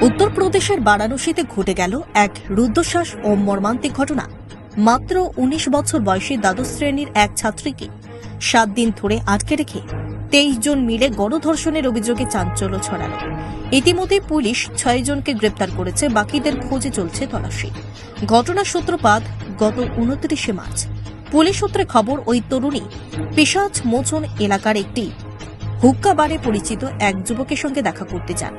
উত্তরপ্রদেশের বারাণসীতে ঘটে গেল এক রুদ্ধশ্বাস ও মর্মান্তিক ঘটনা। মাত্র উনিশ বছর বয়সী দ্বাদশ শ্রেণির এক ছাত্রীকে সাত দিন ধরে আটকে রেখে তেইশ জন মিলে গণধর্ষণের অভিযোগে চাঞ্চল্য ছড়ালো। ইতিমধ্যে পুলিশ ছয় জনকে গ্রেপ্তার করেছে, বাকিদের খোঁজে চলছে তল্লাশি। ঘটনার সূত্রপাত গত উনত্রিশে মার্চ। পুলিশ সূত্রে খবর, ওই তরুণী পিসাজ মোচন এলাকার একটি হুক্কা বারে পরিচিত এক যুবকের সঙ্গে দেখা করতে যান।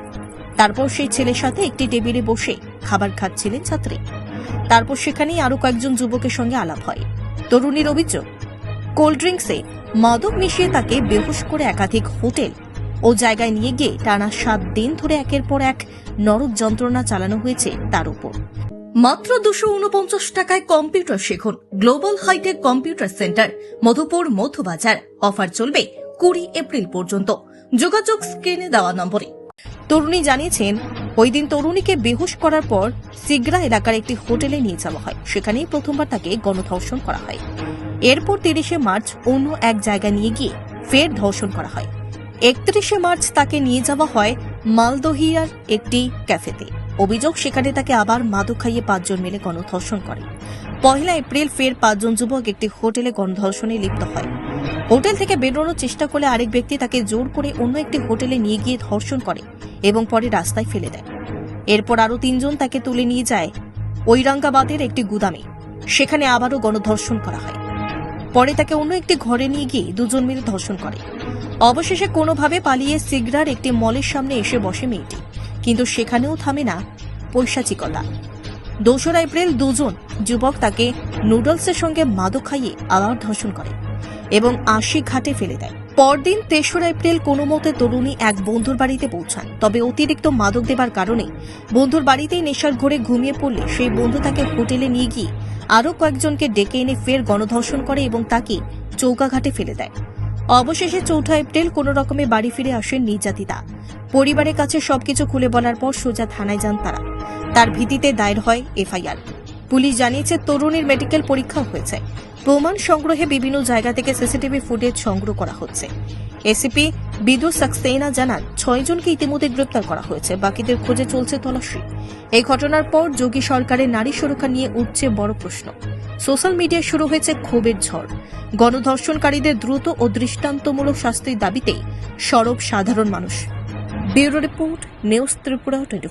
তারপর সেই ছেলের সাথে একটি টেবিলে বসে খাবার খাচ্ছিলেন ছাত্রী। তারপর সেখানেই আরও কয়েকজন যুবকের সঙ্গে আলাপ হয়। তরুণীর অভিযোগ, কোল্ড ড্রিঙ্কসে মাদক মিশিয়ে তাকে বেহুশ করে একাধিক হোটেল ও জায়গায় নিয়ে গিয়ে টানা সাত দিন ধরে একের পর এক নরক যন্ত্রণা চালানো হয়েছে তার উপর। মাত্র দুশো উনপঞ্চাশ টাকায় কম্পিউটার শিখুন global hitech computer centre, Madhupur Madhubazar offer চলবে কুড়ি এপ্রিল পর্যন্ত। যোগাযোগ স্ক্রিনে দেওয়া নম্বরে। তরুণী জানিয়েছেন, ওই দিন তরুণীকে বেহুশ করার পর সিগরা এলাকার একটি হোটেলে নিয়ে যাওয়া হয়। সেখানেই প্রথমবার তাকে গণধর্ষণ করা হয়। এরপর তিরিশে মার্চ অন্য এক জায়গায় নিয়ে গিয়ে ফের ধর্ষণ করা হয়। একত্রিশে মার্চ তাকে নিয়ে যাওয়া হয় মালদহিয়ার একটি ক্যাফেতে। অভিযোগ, সেখানে তাকে আবার মাদক খাইয়ে পাঁচজন মিলে গণধর্ষণ করে। পহেলা এপ্রিল ফের পাঁচজন যুবক একটি হোটেলে গণধর্ষণে লিপ্ত হয়। হোটেল থেকে বেরোনোর চেষ্টা করলে আরেক ব্যক্তি তাকে জোর করে অন্য একটি হোটেলে নিয়ে গিয়ে ধর্ষণ করে এবং পরে রাস্তায় ফেলে দেয়। এরপর আরও তিনজন তাকে তুলে নিয়ে যায় ঐরাঙ্গাবাদের একটি গুদামে। সেখানে আবারও গণধর্ষণ করা হয়। পরে তাকে অন্য একটি ঘরে নিয়ে গিয়ে দুজন মিলে ধর্ষণ করে। অবশেষে কোনোভাবে পালিয়ে সিগরার একটি মলের সামনে এসে বসে মেয়েটি। কিন্তু সেখানেও থামে না পৈশাচিকতা। দোসরা এপ্রিল দুজন যুবক তাকে নুডলসের সঙ্গে মাদক খাইয়ে আবার ধর্ষণ করে। এবং আশি ঘাটে ফেলে দেয়। পরদিন তেসরা এপ্রিল কোনো মতে তরুণী এক বন্ধুর বাড়িতে পৌঁছান তবে অতিরিক্ত মাদক দেবার কারণে বন্ধুর বাড়িতেই নেশার ঘরে ঘুমিয়ে পড়লে সেই বন্ধু তাকে হোটেলে নিয়ে গিয়ে আরও কয়েকজনকে ডেকে এনে ফের গণধর্ষণ করে এবং তাকে চৌকাঘাটে ফেলে দেয়। অবশেষে চৌঠা এপ্রিল কোনো রকমে বাড়ি ফিরে আসেন নির্যাতিতা। পরিবারের কাছে সবকিছু খুলে বলার পর সোজা থানায় যান তারা। তার ভিত্তিতে দায়ের হয় এফআইআর। পুলিশ জানিয়েছে, তরুণীর মেডিকেল পরীক্ষা হয়েছে। প্রমাণ সংগ্রহে বিভিন্ন জায়গা থেকে সিসিটিভি ফুটেজ সংগ্রহ করা হচ্ছে। এসিপি বিদু সাক্সেনা জানান ছয়জনকে ইতিমধ্যে গ্রেপ্তার করা হয়েছে। বাকিদের খোঁজে চলছে তল্লাশি এই ঘটনার পর যোগী সরকারের নারী সুরক্ষা নিয়ে উঠছে বড় প্রশ্ন। সোশ্যাল মিডিয়ায় শুরু হয়েছে ক্ষোভের ঝড়। গণধর্ষণকারীদের দ্রুত ও দৃষ্টান্তমূলক শাস্তির দাবিতে সরব সাধারণ মানুষ। Bureau report, news Tripura twenty